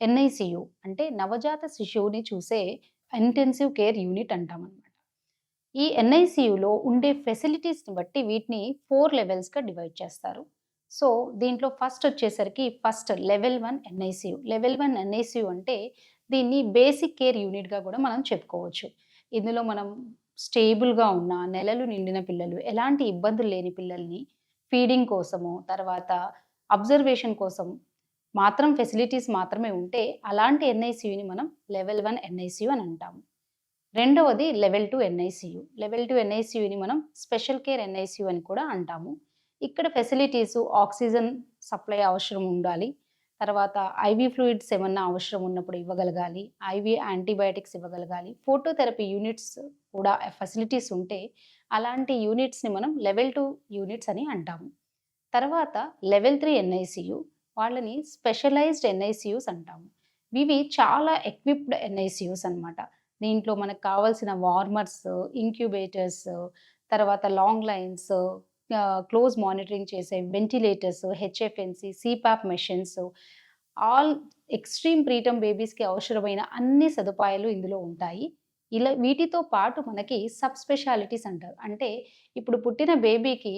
NICU అంటే నవజాత శిశువుని చూసే ఇంటెన్సివ్ కేర్ యూనిట్ అంటామన్నమాట. ఈ ఎన్ఐసియులో ఉండే ఫెసిలిటీస్ని బట్టి వీటిని ఫోర్ లెవెల్స్గా డివైడ్ చేస్తారు. సో దీంట్లో ఫస్ట్ వచ్చేసరికి first level one NICU. Level one NICU అంటే దీన్ని బేసిక్ కేర్ యూనిట్గా కూడా మనం చెప్పుకోవచ్చు. ఇందులో మనం స్టేబుల్గా ఉన్న నెలలు నిండిన పిల్లలు ఎలాంటి ఇబ్బందులు లేని పిల్లల్ని ఫీడింగ్ కోసము తర్వాత అబ్జర్వేషన్ కోసం మాత్రం ఫెసిలిటీస్ మాత్రమే ఉంటే అలాంటి ఎన్ఐసియుని మనం లెవెల్ వన్ ఎన్ఐసియు అని అంటాము. రెండవది level two NICU. Level two ఎన్ఐసియుని మనం స్పెషల్ కేర్ ఎన్ఐసియు అని కూడా అంటాము. ఇక్కడ ఫెసిలిటీస్ ఆక్సిజన్ సప్లై అవసరం ఉండాలి. తర్వాత ఐవీ ఫ్లూయిడ్స్ ఏమన్నా అవసరం ఉన్నప్పుడు ఇవ్వగలగాలి. ఐవీ యాంటీబయాటిక్స్ ఇవ్వగలగాలి. ఫోటోథెరపీ యూనిట్స్ కూడా ఫెసిలిటీస్ ఉంటే అలాంటి యూనిట్స్ని మనం లెవెల్ టూ యూనిట్స్ అని అంటాము. తర్వాత లెవెల్ త్రీ ఎన్ఐసియు. వాళ్ళని స్పెషలైజ్డ్ ఎన్ఐసియూస్ అంటాము. ఇవి చాలా ఎక్విప్డ్ ఎన్ఐసియూస్ అనమాట దీంట్లో మనకు కావాల్సిన వార్మర్స్ ఇంక్యుబేటర్స్ తర్వాత లాంగ్ లైన్స్ క్లోజ్ మానిటరింగ్ చేసే ventilators HFNC CPAP machines all extreme preterm బేబీస్కి అవసరమైన అన్ని సదుపాయాలు ఇందులో ఉంటాయి. ఇలా వీటితో పాటు మనకి సబ్ స్పెషాలిటీస్ అంటారు. అంటే ఇప్పుడు పుట్టిన బేబీకి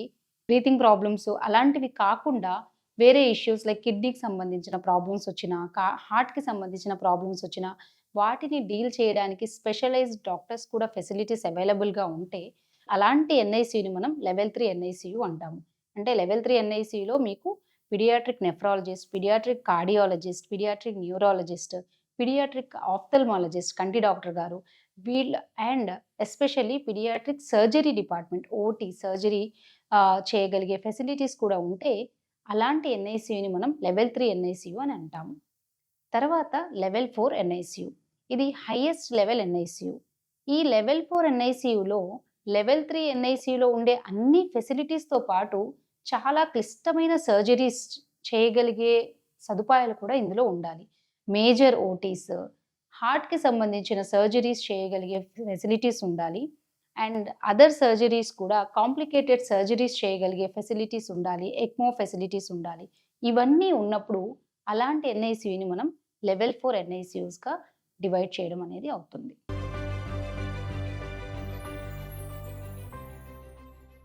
బ్రీతింగ్ ప్రాబ్లమ్స్ అలాంటివి కాకుండా వేరే ఇష్యూస్ లైక్ కిడ్నీకి సంబంధించిన ప్రాబ్లమ్స్ వచ్చినా కా హార్ట్కి సంబంధించిన ప్రాబ్లమ్స్ వచ్చినా వాటిని డీల్ చేయడానికి స్పెషలైజ్డ్ డాక్టర్స్ కూడా ఫెసిలిటీస్ అవైలబుల్గా ఉంటే అలాంటి ఎన్ఐసియుని మనం లెవెల్ త్రీ ఎన్ఐసియు అంటాము. అంటే లెవెల్ త్రీ ఎన్ఐసియులో మీకు pediatric nephrologist pediatric cardiologist pediatric neurologist pediatric ophthalmologist కంటి డాక్టర్ గారు వీళ్ళ and especially pediatric surgery department OT surgery చేయగలిగే ఫెసిలిటీస్ కూడా ఉంటే అలాంటి ఎన్ఐసియుని మనం లెవెల్ త్రీ ఎన్ఐసియు అని అంటాము. తర్వాత లెవెల్ ఫోర్ ఎన్ఐసియు ఇది హైయెస్ట్ లెవెల్ ఎన్ఐసియు ఈ లెవెల్ ఫోర్ ఎన్ఐసియులో లెవెల్ త్రీ ఎన్ఐసియులో ఉండే అన్ని ఫెసిలిటీస్తో పాటు చాలా క్లిష్టమైన సర్జరీస్ చేయగలిగే సదుపాయాలు కూడా ఇందులో ఉండాలి. మేజర్ ఓటీస్ హార్ట్కి సంబంధించిన సర్జరీస్ చేయగలిగే ఫెసిలిటీస్ ఉండాలి. అండ్ అదర్ సర్జరీస్ కూడా కాంప్లికేటెడ్ సర్జరీస్ చేయగలిగే ఫెసిలిటీస్ ఉండాలి ఎక్మో ఫెసిలిటీస్ ఉండాలి. ఇవన్నీ ఉన్నప్పుడు అలాంటి ఎన్ఐసియుని మనం లెవెల్ ఫోర్ ఎన్ఐసియూస్గా డివైడ్ చేయడం అనేది అవుతుంది.